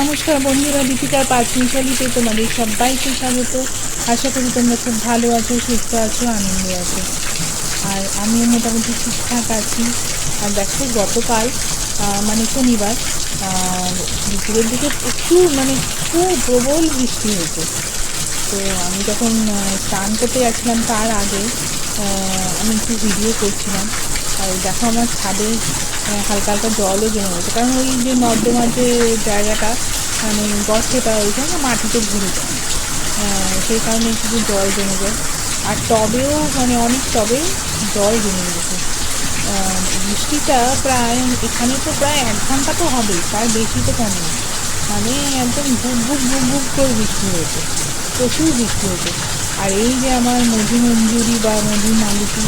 নমস্কার বন্ধুরা, দীপিকার পাঁচ মিশালিতে তোমাদের সবাইকে স্বাগত। আশা করি তোমরা খুব ভালো আছো, সুস্থ আছো, আনন্দে আছো। আর আমিও মোটামুটি ঠিকঠাক আছি। আর দেখো, গতকাল মানে শনিবার দুপুরের দিকে প্রচুর মানে খুব প্রবল বৃষ্টি হয়েছে। তো আমি যখন স্নান করতে যাচ্ছিলাম তার আগে আমি একটু ভিডিও করছিলাম। আর দেখো আমার ছাদে হালকা হালকা জলও জমে গেছে কারণ ওই যে নর্দমার যে জায়গাটা মানে গর্তটা ওইখানে মাটিতে ভরে যায়। সেই কারণে একটু জল জমে যায়। আর টবেও মানে অনেক টবে জল জমে গেছে বৃষ্টিটা প্রায়, এখানে তো প্রায় এক ঘণ্টা তো হবেই, তার বেশি তো কমে। মানে একদম বুক বুক বুক বুক করে বৃষ্টি হয়েছে, প্রচুর বৃষ্টি হয়েছে। আর এই যে আমার মধু মঞ্জুরি বা মধু মালতি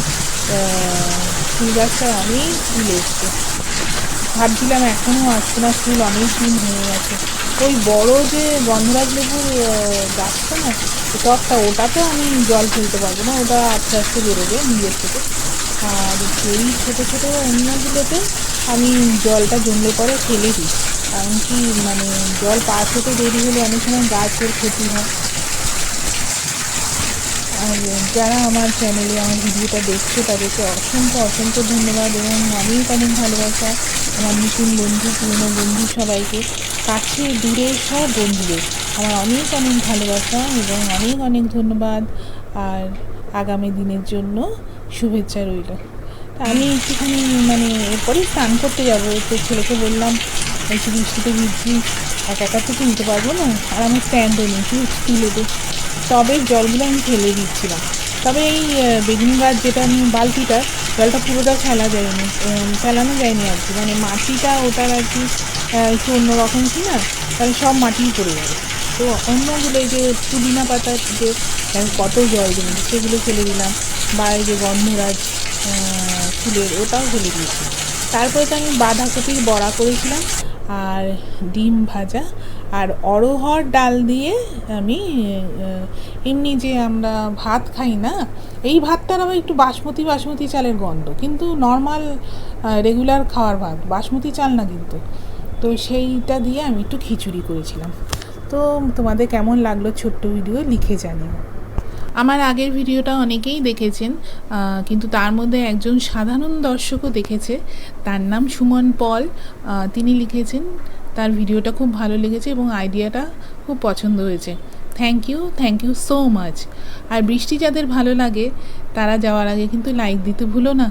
ফুল গাছটা অনেক ফুল এসছে। ভাবছিলাম এখনও আসছে না ফুল অনেক দিন হয়ে গেছে। ওই বড় যে গন্ধরাজ লেবুর গাছটা না টবটা ওটাতে আমি জল ফেলতে পারব না, ওটা আস্তে আস্তে বেরোবে নিজের থেকে। আর এই ছোটো ছোটো অন্যগুলোতে আমি জলটা জমলে পরে ফেলে দিই। কারণ কি মানে জল পাশ হতে দেরি হলে অনেক সময় গাছের ক্ষতি হয়। আর যারা আমার চ্যানেলে আমার ভিডিওটা দেখছে, তাদেরকে অসংখ্য অসংখ্য ধন্যবাদ এবং অনেক অনেক ভালোবাসা। আমার নতুন বন্ধু, পুরনো বন্ধু সবাইকে, কাছে দূরে সব বন্ধুদের আমার অনেক অনেক ভালোবাসা এবং অনেক অনেক ধন্যবাদ। আর আগামী দিনের জন্য শুভেচ্ছা রইল। আমি একটুখানি মানে এরপরেই স্নান করতে যাব। তো ছেলেকে বললাম একটু বৃষ্টিতে ভিজছি একা একা তো তুলতে পারব না। আর আমার স্ট্যান্ডও নেই দে টবের জলগুলো আমি ফেলে দিচ্ছিলাম। তবে এই বেগুন গাছ যেটা আমি বালতিটা জলটা পুরোটা ফেলা যায়নি ফেলানো যায়নি আর কি। মানে মাটিটা ওটার আর কি একটু অন্যরকম কি না, তাহলে সব মাটিই পড়ে যাবে। তো অন্যগুলো যে পুদিনা পাতার যে কত জল জমেছে সেগুলো ফেলে দিলাম। বা এই যে গন্ধরাজ ফুলের, ওটাও ফেলে দিয়েছি। তারপরে তো আমি বাঁধাকপির বড়া করেছিলাম। আর ডিম ভাজা আর অরহর ডাল দিয়ে আমি এমনি যে আমরা ভাত খাই না, এই ভাতটার আবার একটু বাসমতি বাসমতি চালের গন্ধ। কিন্তু নর্মাল রেগুলার খাওয়ার ভাত, বাসমতি চাল না কিন্তু। তো সেইটা দিয়ে আমি একটু খিচুড়ি করেছিলাম। তো তোমাদের কেমন লাগল ছোট্ট ভিডিও লিখে জানিও। আমার আগের ভিডিওটা অনেকেই দেখেছেন কিন্তু তার মধ্যে একজন সাধারণ দর্শকও দেখেছে। তার নাম সুমন পল তিনি লিখেছেন, তার ভিডিওটা খুব ভালো লেগেছে এবং আইডিয়াটা খুব পছন্দ হয়েছে। Thank you thank you so much আর বৃষ্টি যাদের ভালো লাগে, তারা যাওয়ার আগে কিন্তু লাইক দিতে ভুলো না।